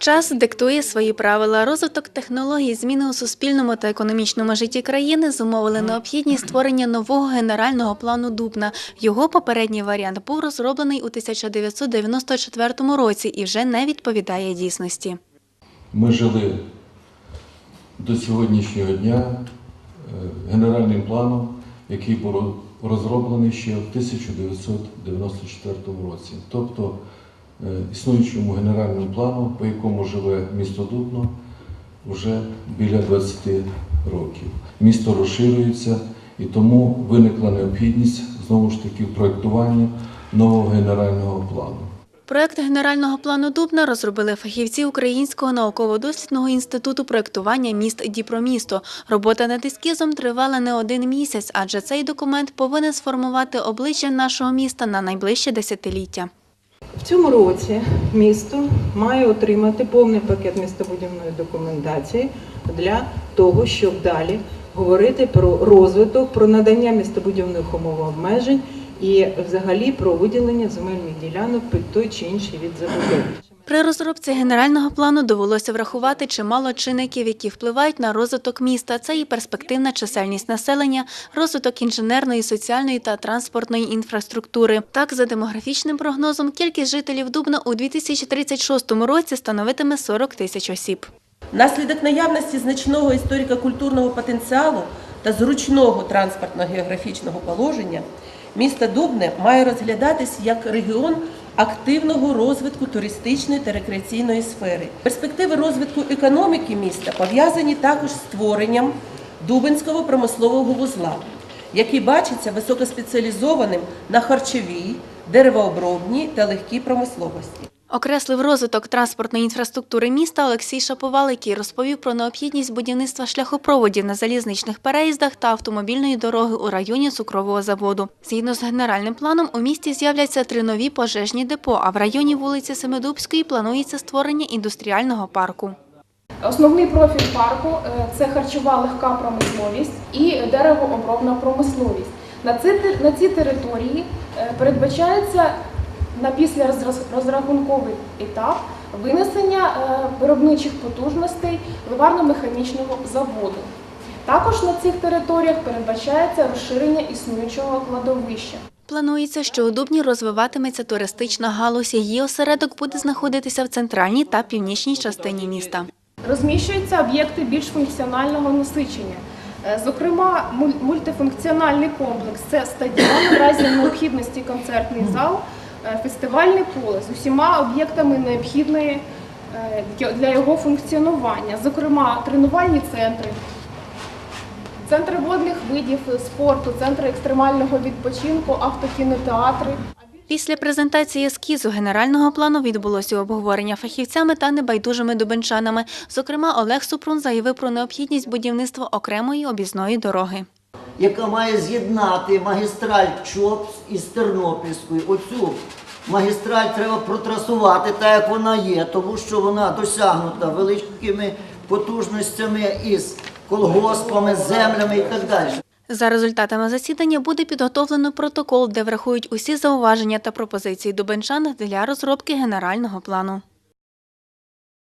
Час диктує свої правила. Розвиток технологій, зміни у суспільному та економічному житті країни зумовили необхідність створення нового генерального плану Дубна. Його попередній варіант був розроблений у 1994 році і вже не відповідає дійсності. Ми жили до сьогоднішнього дня е, генеральним планом, який був розроблений ще в 1994 році. Тобто існуючому генеральному плану, по якому живе місто Дубно, вже біля 20 років. Місто розширюється і тому виникла необхідність знову ж таки в нового генерального плану. Проект генерального плану Дубна розробили фахівці Українського науково-дослідного інституту проєктування міст Діпромісто. Робота над ескізом тривала не один місяць, адже цей документ повинен сформувати обличчя нашого міста на найближче десятиліття. В цьому році місто має отримати повний пакет містобудівної документації для того, щоб далі говорити про розвиток, про надання містобудівних умов обмежень і взагалі про виділення земельних ділянок під той чи інший від забудови. При розробці генерального плану довелося врахувати чимало чинників, які впливають на розвиток міста. Це і перспективна чисельність населення, розвиток інженерної, соціальної та транспортної інфраструктури. Так, за демографічним прогнозом, кількість жителів Дубна у 2036 році становитиме 40 тисяч осіб. Внаслідок наявності значного історико-культурного потенціалу та зручного транспортно-географічного положення місто Дубне має розглядатись як регіон активного розвитку туристичної та рекреаційної сфери. Перспективи розвитку економіки міста пов'язані також з створенням Дубинського промислового вузла, який бачиться високоспеціалізованим на харчовій, деревообробній та легкій промисловості. Окреслив розвиток транспортної інфраструктури міста Олексій Шаповал, який розповів про необхідність будівництва шляхопроводів на залізничних переїздах та автомобільної дороги у районі цукрового заводу. Згідно з генеральним планом, у місті з'являться три нові пожежні депо, а в районі вулиці Семидубської планується створення індустріального парку. Основний профіль парку е, це харчова легка промисловість і деревообробна промисловість. На ці, території е, передбачається на післярозрахунковий етап винесення е, виробничих потужностей ливарно-механічного заводу. Також на цих територіях передбачається розширення існуючого кладовища. Планується, що у Дубні розвиватиметься туристична галузь. Її осередок буде знаходитися в центральній та північній частині міста. Розміщуються об'єкти більш функціонального насичення. Е, Зокрема, муль- мультифункціональний комплекс це стадіон, в разі необхідності концертний зал, фестивальне поле з усіма об'єктами необхідної е, для його функціонування, зокрема тренувальні центри, центри водних видів спорту, центри екстремального відпочинку, автокінотеатри. Після презентації ескізу генерального плану відбулося обговорення фахівцями та небайдужими дубенчанами. Зокрема, Олег Супрун заявив про необхідність будівництва окремої об'їзної дороги. Яка має з'єднати магістраль ЧОПС із Тернопільською. Оцю магістраль треба протрасувати так, як вона є, тому що вона досягнута великими потужностями із колгоспами, землями і так далі. За результатами засідання буде підготовлено протокол, де врахують усі зауваження та пропозиції дубенчан для розробки генерального плану.